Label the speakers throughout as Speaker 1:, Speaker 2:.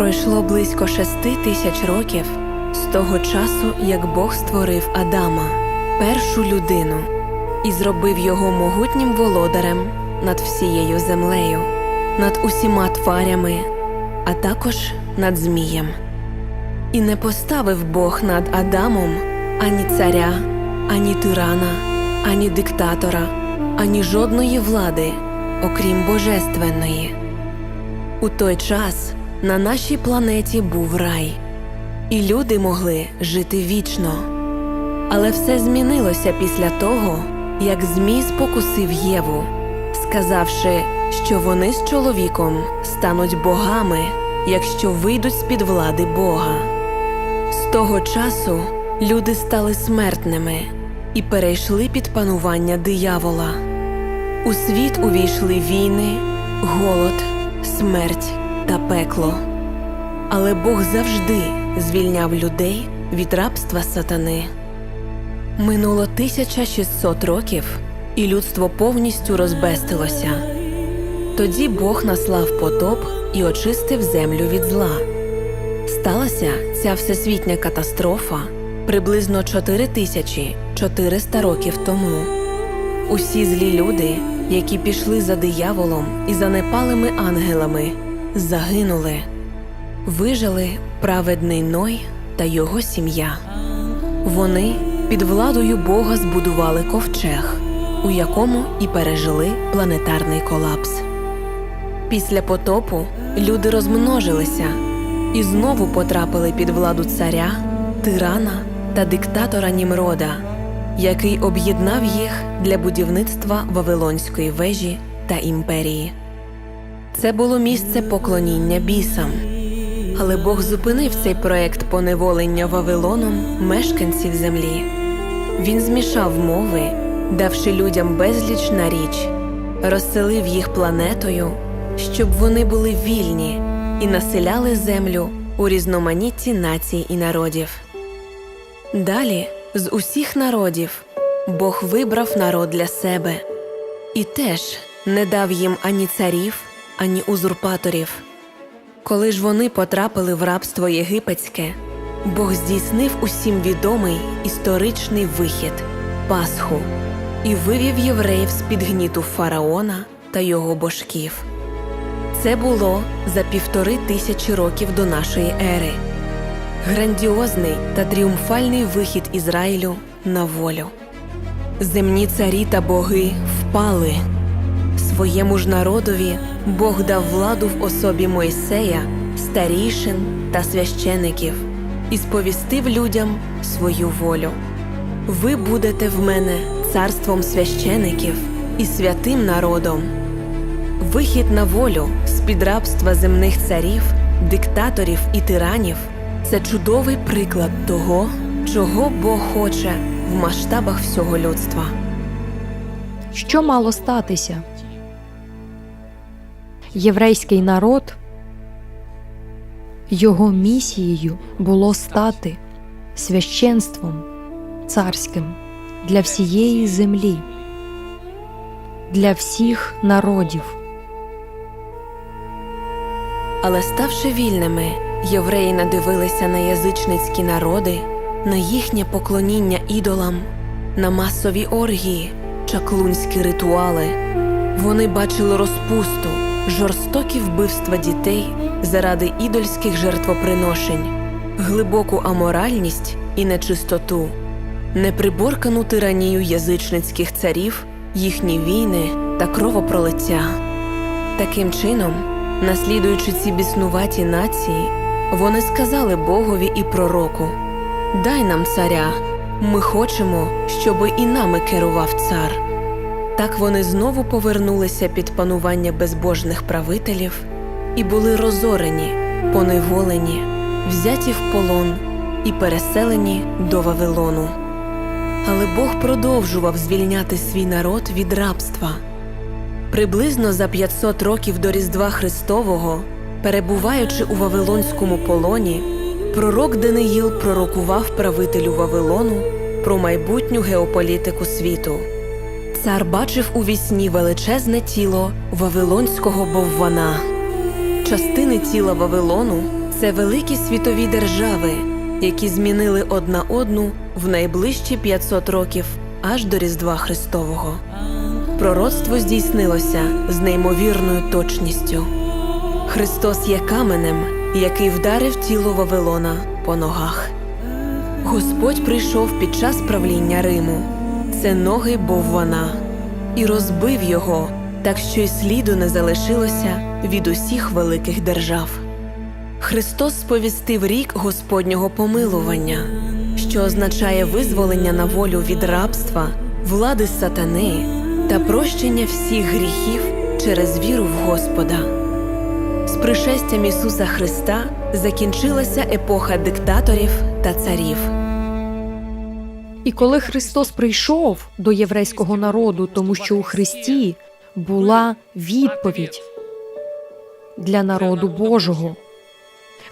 Speaker 1: Пройшло близько шести тисяч років з того часу, як Бог створив Адама, першу людину, і зробив його могутнім володарем над всією землею, над усіма тварями, а також над Змієм. І не поставив Бог над Адамом ані царя, ані тирана, ані диктатора, ані жодної влади, окрім божественної. У той час на нашій планеті був рай, і люди могли жити вічно. Але все змінилося після того, як Змій спокусив Єву, сказавши, що вони з чоловіком стануть богами, якщо вийдуть з під влади Бога. З того часу люди стали смертними і перейшли під панування диявола. У світ увійшли війни, голод, смерть та пекло. Але Бог завжди звільняв людей від рабства сатани. Минуло 1600 років, і людство повністю розбестилося. Тоді Бог наслав потоп і очистив землю від зла. Сталася ця всесвітня катастрофа приблизно 4400 років тому. Усі злі люди, які пішли за дияволом і за непалими ангелами, загинули. Вижили праведний Ной та його сім'я. Вони під владою Бога збудували ковчег, у якому і пережили планетарний колапс. Після потопу люди розмножилися і знову потрапили під владу царя, тирана та диктатора Німрода, який об'єднав їх для будівництва Вавилонської вежі та імперії. Це було місце поклоніння бісам. Але Бог зупинив цей проект поневолення Вавилоном мешканців землі. Він змішав мови, давши людям безліч наріч, розселив їх планетою, щоб вони були вільні і населяли землю у різноманітті націй і народів. Далі з усіх народів Бог вибрав народ для себе і теж не дав їм ані царів, ані узурпаторів. Коли ж вони потрапили в рабство єгипетське, Бог здійснив усім відомий історичний вихід Пасху і вивів євреїв з під гніту фараона та його божків. Це було за півтори тисячі років до нашої ери. Грандіозний та тріумфальний вихід Ізраїлю на волю. Земні царі та боги впали. Своєму ж народові Бог дав владу в особі Мойсея, старішин та священиків і сповістив людям свою волю. Ви будете в мене царством священиків і святим народом. Вихід на волю з під рабства земних царів, диктаторів і тиранів це чудовий приклад того, чого Бог хоче в масштабах всього людства.
Speaker 2: Що мало статися? Єврейський народ його місією було стати священством царським для всієї землі, для всіх народів.
Speaker 1: Але ставши вільними, євреї надивилися на язичницькі народи, на їхнє поклоніння ідолам, на масові оргії, чаклунські ритуали. Вони бачили розпусту, жорстокі вбивства дітей заради ідольських жертвоприношень, глибоку аморальність і нечистоту, неприборкану тиранію язичницьких царів, їхні війни та кровопролиття. Таким чином, наслідуючи ці біснуваті нації, вони сказали Богові і пророку: Дай нам царя, ми хочемо, щоби і нами керував цар. Так вони знову повернулися під панування безбожних правителів і були розорені, поневолені, взяті в полон і переселені до Вавилону. Але Бог продовжував звільняти свій народ від рабства. Приблизно за 500 років до Різдва Христового, перебуваючи у Вавилонському полоні, пророк Даниїл пророкував правителю Вавилону про майбутню геополітику світу. Цар бачив у вісні величезне тіло Вавилонського боввана. Частини тіла Вавилону Це великі світові держави, які змінили одна одну в найближчі 500 років аж до Різдва Христового. Пророцтво здійснилося з неймовірною точністю. Христос є каменем, який вдарив тіло Вавилона по ногах. Господь прийшов під час правління Риму. Це ноги Боввана, і розбив його, так що й сліду не залишилося від усіх великих держав. Христос сповістив рік Господнього помилування, що означає визволення на волю від рабства, влади сатани та прощення всіх гріхів через віру в Господа. З пришестям Ісуса Христа закінчилася епоха диктаторів та царів.
Speaker 2: І коли Христос прийшов до єврейського народу, тому що у Христі була відповідь для народу Божого,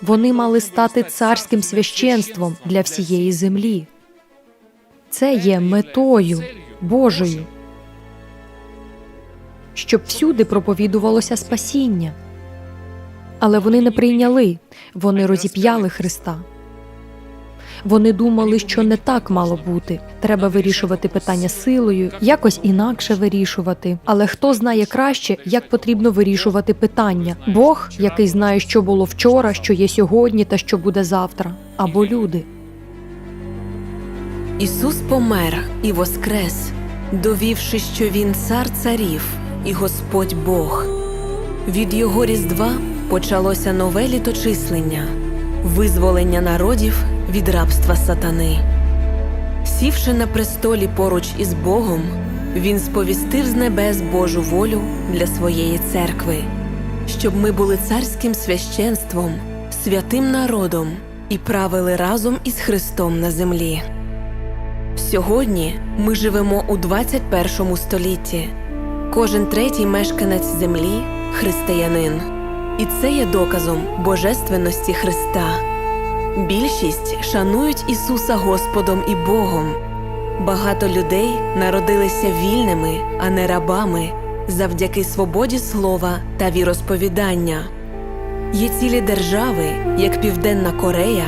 Speaker 2: вони мали стати царським священством для всієї землі. Це є метою Божою, щоб всюди проповідувалося спасіння. Але вони не прийняли, вони розіп'яли Христа. Вони думали, що не так мало бути. Треба вирішувати питання силою, якось інакше вирішувати. Але хто знає краще, як потрібно вирішувати питання? Бог, який знає, що було вчора, що є сьогодні та що буде завтра, або люди.
Speaker 1: Ісус помер і воскрес, довівши, що Він цар царів і Господь Бог. Від Його Різдва почалося нове літочислення, визволення народів від рабства сатани. Сівши на престолі поруч із Богом, Він сповістив з небес Божу волю для своєї церкви, щоб ми були царським священством, святим народом і правили разом із Христом на землі. Сьогодні ми живемо у 21 столітті. Кожен третій мешканець землі християнин. І це є доказом божественності Христа. Більшість шанують Ісуса Господом і Богом. Багато людей народилися вільними, а не рабами, завдяки свободі слова та віросповідання. Є цілі держави, як Південна Корея,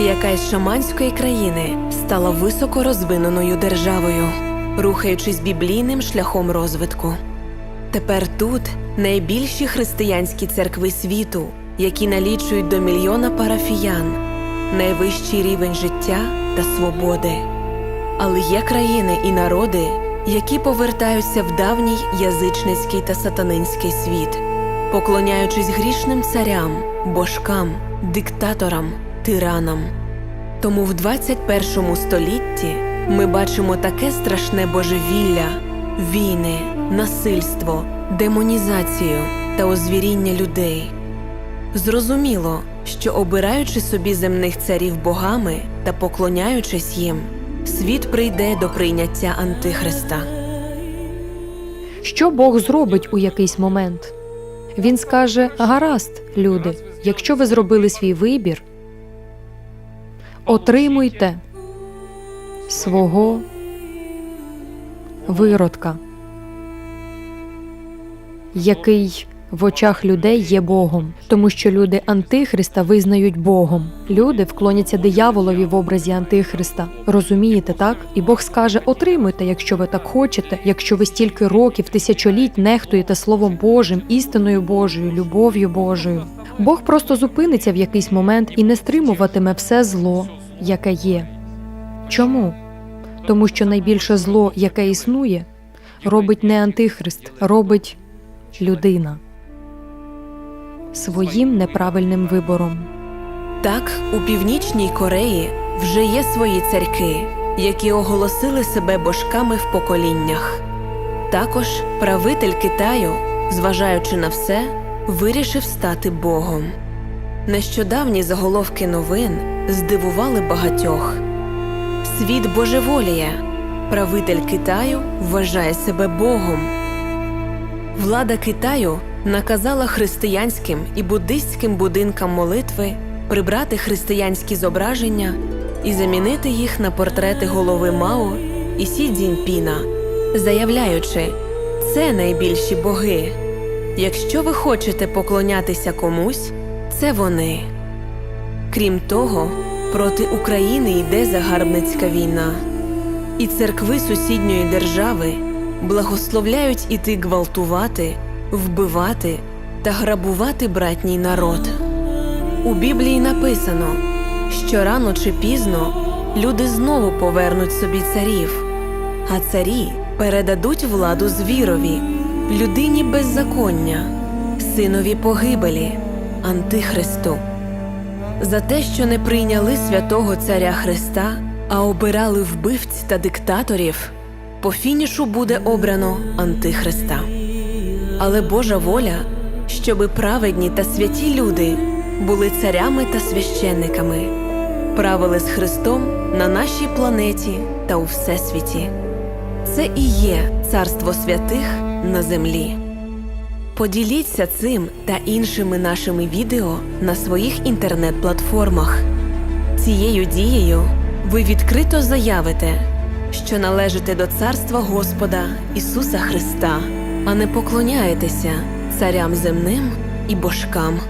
Speaker 1: яка із шаманської країни стала високо розвиненою державою, рухаючись біблійним шляхом розвитку. Тепер тут найбільші християнські церкви світу, які налічують до мільйона парафіян, найвищий рівень життя та свободи. Але є країни і народи, які повертаються в давній язичницький та сатанинський світ, поклоняючись грішним царям, божкам, диктаторам, тиранам. Тому в 21 столітті ми бачимо таке страшне божевілля, війни, насильство, демонізацію та озвіріння людей. Зрозуміло, що обираючи собі земних царів богами та поклоняючись їм, світ прийде до прийняття Антихриста.
Speaker 2: Що Бог зробить у якийсь момент? Він скаже: Гаразд, люди, якщо ви зробили свій вибір, отримуйте свого виродка, який в очах людей є Богом, тому що люди Антихриста визнають Богом. Люди вклоняться дияволові в образі Антихриста. Розумієте, так? І Бог скаже: отримуйте, якщо ви так хочете, якщо ви стільки років, тисячоліть нехтуєте Словом Божим, істиною Божою, любов'ю Божою. Бог просто зупиниться в якийсь момент і не стримуватиме все зло, яке є. Чому? Тому що найбільше зло, яке існує, робить не Антихрист, робить людина своїм неправильним вибором.
Speaker 1: Так, у Північній Кореї вже є свої царьки, які оголосили себе божками в поколіннях. Також правитель Китаю, зважаючи на все, вирішив стати Богом. Нещодавні заголовки новин здивували багатьох. Світ божеволіє. Правитель Китаю вважає себе Богом. Влада Китаю наказала християнським і буддистським будинкам молитви прибрати християнські зображення і замінити їх на портрети голови Мао і Сі Цзіньпіна, заявляючи, це найбільші боги. Якщо ви хочете поклонятися комусь, це вони. Крім того, проти України йде загарбницька війна, і церкви сусідньої держави благословляють іти гвалтувати, вбивати та грабувати братній народ. У Біблії написано, що рано чи пізно люди знову повернуть собі царів, а царі передадуть владу звірові, людині беззаконня, синові погибелі, антихристу. За те, що не прийняли святого Царя Христа, а обирали вбивць та диктаторів, по фінішу буде обрано Антихриста. Але Божа воля, щоби праведні та святі люди були царями та священниками, правили з Христом на нашій планеті та у всесвіті. Це і є царство святих на землі. Поділіться цим та іншими нашими відео на своїх інтернет-платформах. Цією дією ви відкрито заявите, що належите до царства Господа Ісуса Христа, а не поклоняєтеся царям земним і божкам.